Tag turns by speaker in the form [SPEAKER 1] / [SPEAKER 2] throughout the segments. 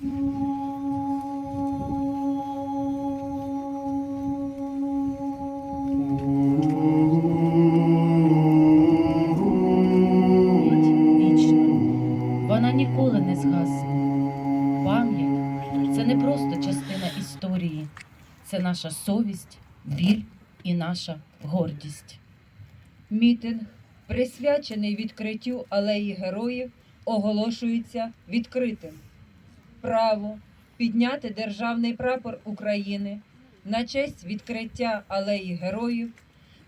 [SPEAKER 1] вона ніколи не згасне. Пам'ять це не просто частина історії, це наша совість, біль і наша гордість.
[SPEAKER 2] Мітинг, присвячений відкриттю алеї героїв, оголошується відкритим. Право підняти державний прапор України на честь відкриття алеї героїв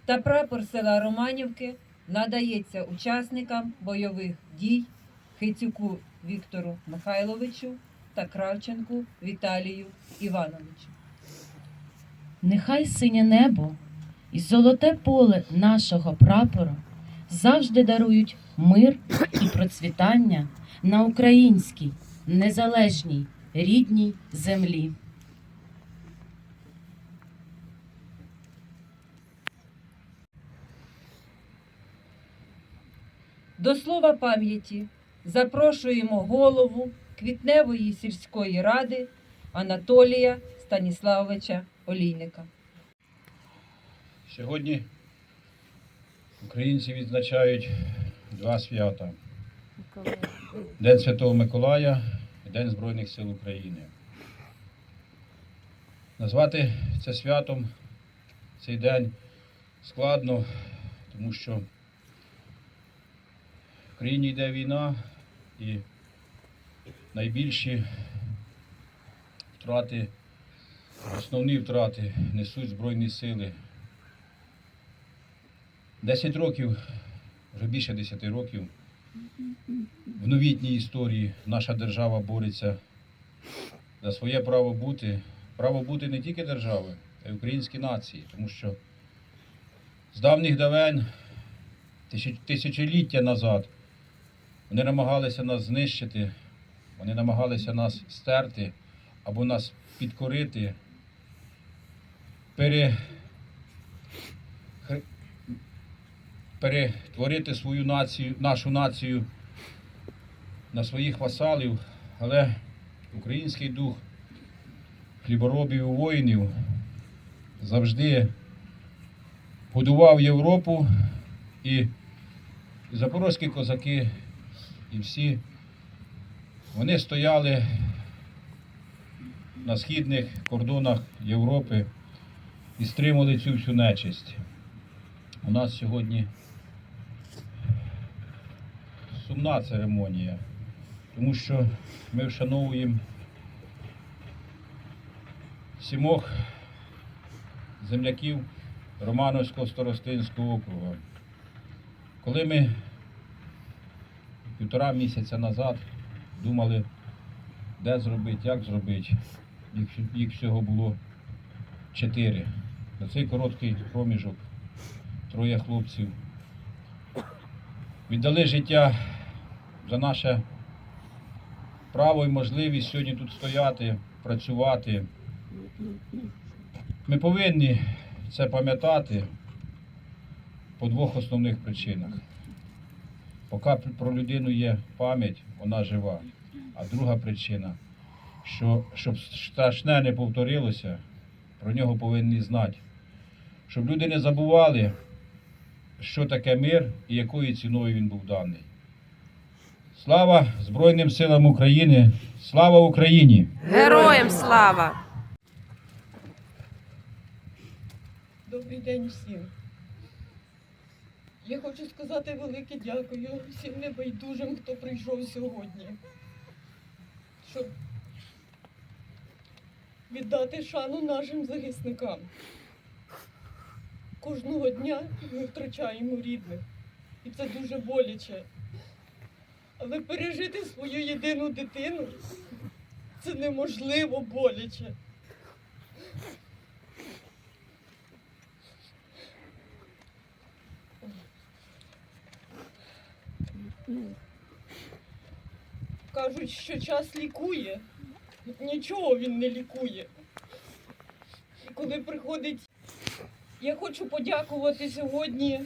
[SPEAKER 2] та прапор села Романівки надається учасникам бойових дій Хицюку Віктору Михайловичу та Кравченку Віталію Івановичу.
[SPEAKER 1] Нехай синє небо і золоте поле нашого прапора завжди дарують мир і процвітання на українській незалежній рідній землі.
[SPEAKER 2] До слова пам'яті запрошуємо голову Квітневої сільської ради Анатолія Станіславовича Олійника.
[SPEAKER 3] Сьогодні українці відзначають два свята: День Святого Миколая День Збройних сил України. Назвати це святом цей день складно, тому що в країні йде війна і найбільші втрати, основні втрати несуть Збройні сили. 10 років, вже більше 10 років, в новітній історії наша держава бореться за своє право бути, право бути не тільки держави, а й української нації, тому що з давніх давен, тисяч- тисячоліття назад, вони намагалися нас знищити, вони намагалися нас стерти або нас підкорити, пере, перетворити свою націю, нашу націю на своїх васалів, але український дух хліборобів і воїнів завжди годував Європу і запорозькі козаки, і всі вони стояли на східних кордонах Європи і стримували цю всю нечисть. У нас сьогодні сумна церемонія, тому що ми вшановуємо сімох земляків Романовського старостинського округу. Коли ми півтора місяця назад думали, де зробити, як зробити, їх, всього було чотири. За цей короткий проміжок троє хлопців віддали життя за наше право і можливість сьогодні тут стояти, працювати. Ми повинні це пам'ятати по двох основних причинах. Поки про людину є пам'ять, вона жива. А друга причина, що щоб страшне не повторилося, про нього повинні знати. Щоб люди не забували, що таке мир і якою ціною він був даний. Слава Збройним силам України! Слава Україні!
[SPEAKER 4] Героям слава!
[SPEAKER 5] Добрий день всім. Я хочу сказати велике дякую всім небайдужим, хто прийшов сьогодні, щоб віддати шану нашим захисникам. Кожного дня ми втрачаємо рідних, і це дуже боляче. Але пережити свою єдину дитину це неможливо боляче. Кажуть, що час лікує. Нічого він не лікує. Коли приходить, я хочу подякувати сьогодні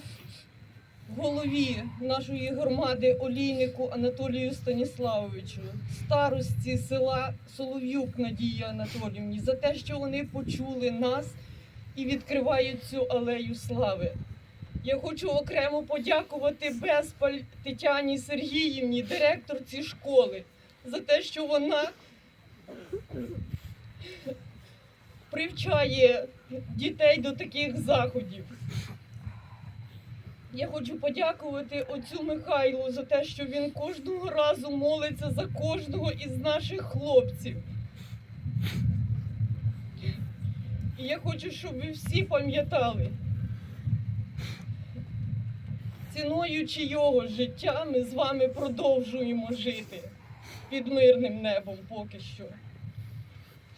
[SPEAKER 5] голові нашої громади Олійнику Анатолію Станіславовичу, старості села Солов'юк Надії Анатоліївні, за те, що вони почули нас і відкривають цю алею слави. Я хочу окремо подякувати Безпаль Тетяні Сергіївні, директорці школи, за те, що вона привчає дітей до таких заходів. Я хочу подякувати отцю Михайлу за те, що він кожного разу молиться за кожного із наших хлопців. І я хочу, щоб ви всі пам'ятали, ціною чийого життя ми з вами продовжуємо жити під мирним небом поки що.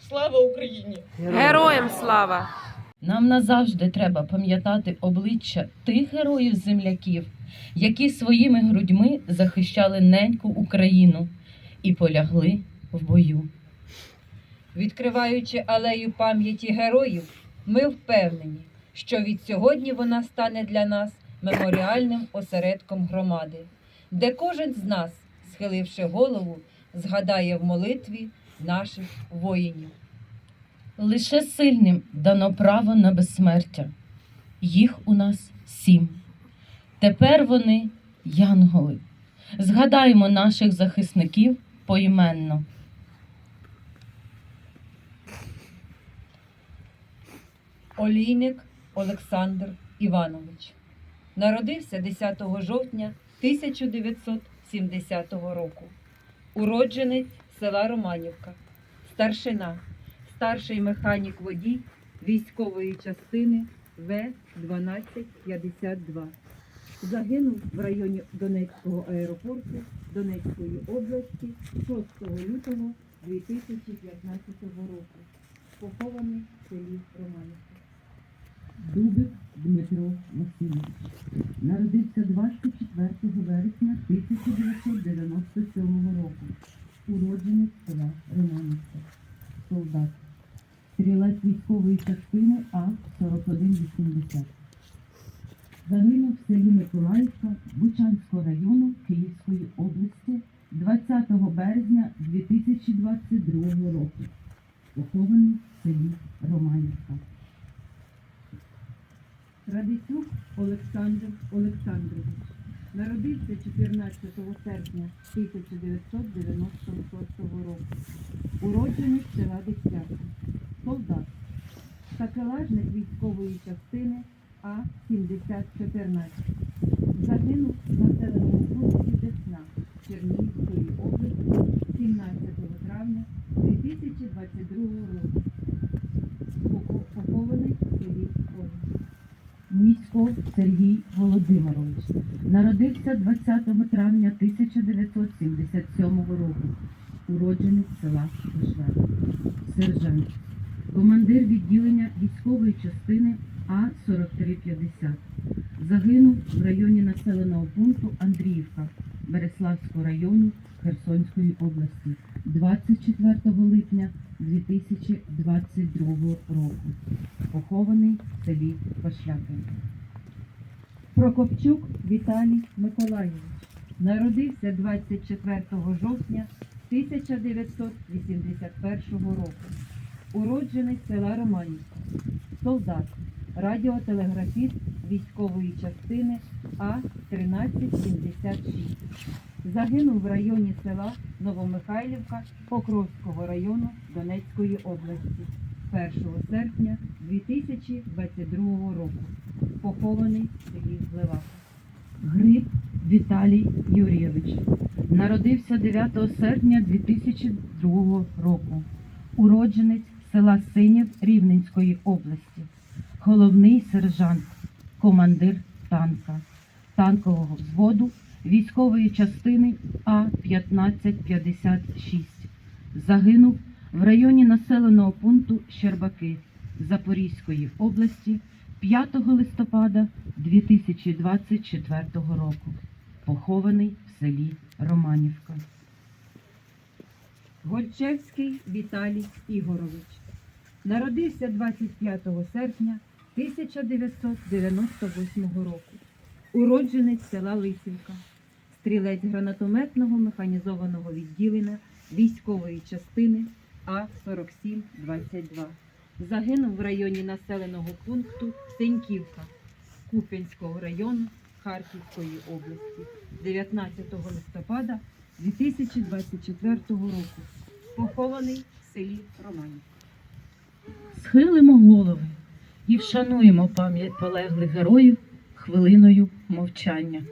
[SPEAKER 5] Слава Україні!
[SPEAKER 4] Героям слава!
[SPEAKER 1] Нам назавжди треба пам'ятати обличчя тих героїв-земляків, які своїми грудьми захищали неньку Україну і полягли в бою.
[SPEAKER 2] Відкриваючи алею пам'яті героїв, ми впевнені, що від сьогодні вона стане для нас меморіальним осередком громади, де кожен з нас, схиливши голову, згадає в молитві наших воїнів.
[SPEAKER 1] Лише сильним дано право на безсмертя. Їх у нас сім. Тепер вони янголи. Згадаймо наших захисників поіменно.
[SPEAKER 2] Олійник Олександр Іванович. Народився 10 жовтня 1970 року. Уродженець села Романівка, старшина, старший механік водій військової частини В-1252. Загинув в районі Донецького аеропорту Донецької області 6 лютого 2015 року. Похований в селі Романівка.
[SPEAKER 6] Дубик Дмитро Васильович. Народився 24 вересня 1997 року. Уродженець села Романівка. Солдат. Стрілець військової частини А-4180. Загинув в селі Миколаївка Бучанського району Київської області 20 березня 2022 року. Похований в селі Романівка.
[SPEAKER 2] Радицюк Олександр Олександрович. Народився 14 серпня 1996 року. Уроджений села Десятка. Солдат. Такелажник військової частини А-7014. Загинув в населеному пункті Десна Чернігівської області 17 травня 2022 року. Похо- Похований в селі Ольга.
[SPEAKER 6] Місько Сергій Володимирович. Народився 20 травня 1977 року. Уродженець села Вишвер. Сержант. Командир відділення військової частини А-4350. Загинув в районі населеного пункту Андріївка Береславського району Херсонської області 24 липня 2022 року похований в селі Пашляки.
[SPEAKER 2] Прокопчук Віталій Миколайович. Народився 24 жовтня 1981 року. Уроджений села Романівка. Солдат. Радіотелеграфіст військової частини А-1376. Загинув в районі села Новомихайлівка Покровського району Донецької області 1 серпня 2022 року. Похований в селі Левака.
[SPEAKER 6] Гриб Віталій Юрійович. Народився 9 серпня 2002 року. Уродженець села Синів Рівненської області. Головний сержант, командир танка, танкового взводу військової частини А-1556. Загинув в районі населеного пункту Щербаки Запорізької області 5 листопада 2024 року. Похований в селі Романівка.
[SPEAKER 2] Гольчевський Віталій Ігорович. Народився 25 серпня 1998 року. уродженець села Лисівка, стрілець гранатометного механізованого відділення військової частини А-4722. Загинув в районі населеного пункту Сеньківка Куп'янського району Харківської області 19 листопада 2024 року. Похований в селі Романів.
[SPEAKER 6] Схилимо голови і вшануємо пам'ять полеглих героїв хвилиною мовчання.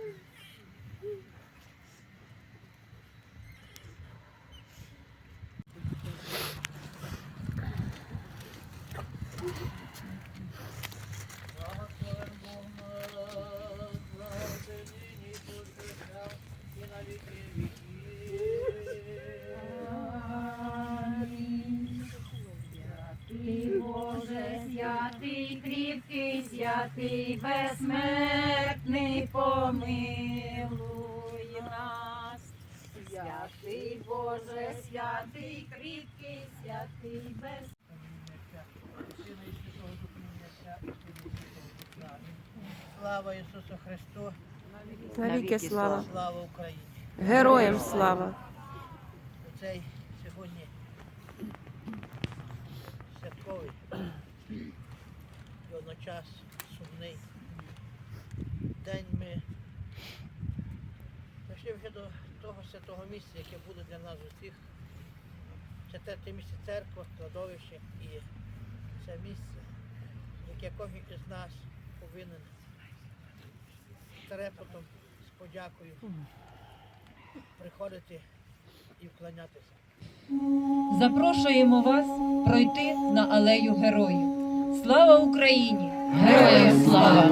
[SPEAKER 7] Святий Боже, святий, кріпкий, святий, безсмертний, помилуй нас. Святий Боже, святий, кріпкий, святий, безсмертний.
[SPEAKER 8] Слава Ісусу Христу,
[SPEAKER 4] Навіки слава.
[SPEAKER 8] слава Україні.
[SPEAKER 4] Героям слава.
[SPEAKER 8] Цей сьогодні святковий і водночас сумний день ми прийшли вже до того святого місця, яке буде для нас усіх. Це те, місце церква, кладовище і це місце, яке кожен із нас повинен з трепетом, з подякою приходити і вклонятися.
[SPEAKER 2] Запрошуємо вас пройти на алею героїв. Слава Україні!
[SPEAKER 1] Героям слава!